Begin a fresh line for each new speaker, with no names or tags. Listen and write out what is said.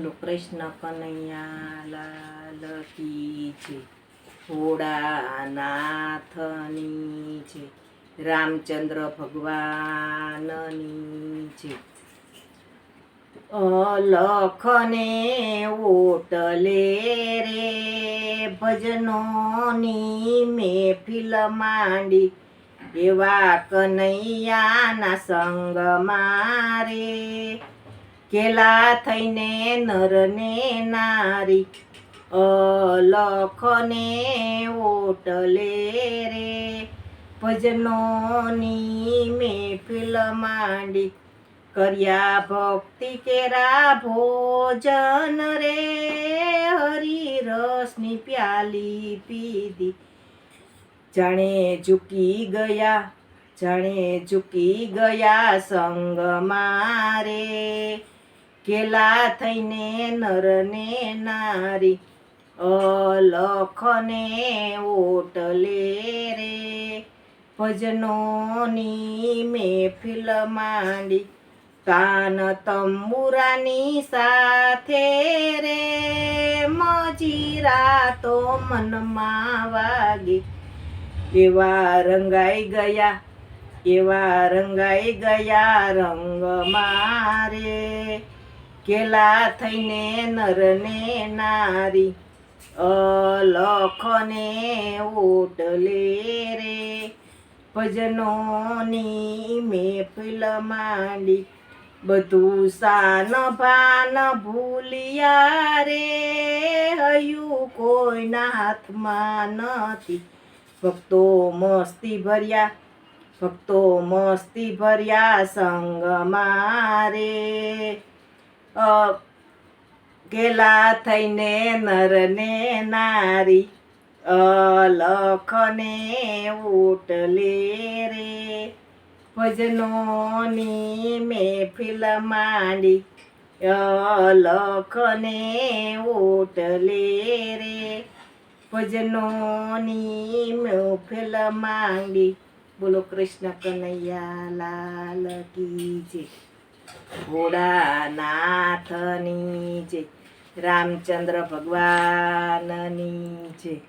કૃષ્ણ કનૈયા લાલ કી છે, ભોળાનાથની છે, રામચંદ્ર ભગવાનની છે. અલખને ઓટલે રે ભજનોની મેફિલ માંડી, એવા કનૈયાના સંગ મારે કેલા થઈને નરને નારી, અલખને ઓટલે રે. ભજનોની મેફિલ માંડી, કર્યા ભક્તિ કેરા ભોજન રે. હરી રસની પ્યાલી પીધી, જાણે ઝૂકી ગયા, જાણે ઝૂકી ગયા સંગ મારે. કેલા થઈને નર ને નારી, અલખને ઓટલે રે. ભજનોની મેફિલ માંડી, કાન તંબુરાની સાથે રે. મજીરા તો મનમાં વાગી, એવા રંગાઈ ગયા, એવા રંગાઈ ગયા રંગ મારે. કેલા થઈને નર ને નારી, અલખને ઓટલે રે. ભજનોની મેફિલ માંડી બધું સાન ભાન ભૂલિયા રે. હયું કોઈના હાથમાં નથી. ભક્તો મસ્તી ભર્યા, ભક્તો મસ્તી ભર્યા સંગ મારે ગેલા થઈને નરને નારી અલખને ઉટલે રે. ભજનોની મેફિલ માંડી અલખને ઉટલે રે. ભજનોની મેફિલ માંડી, બોલો કૃષ્ણ કનૈયા લાલ કી ભોળાનાથની જય. રામચંદ્ર ભગવાનની જય.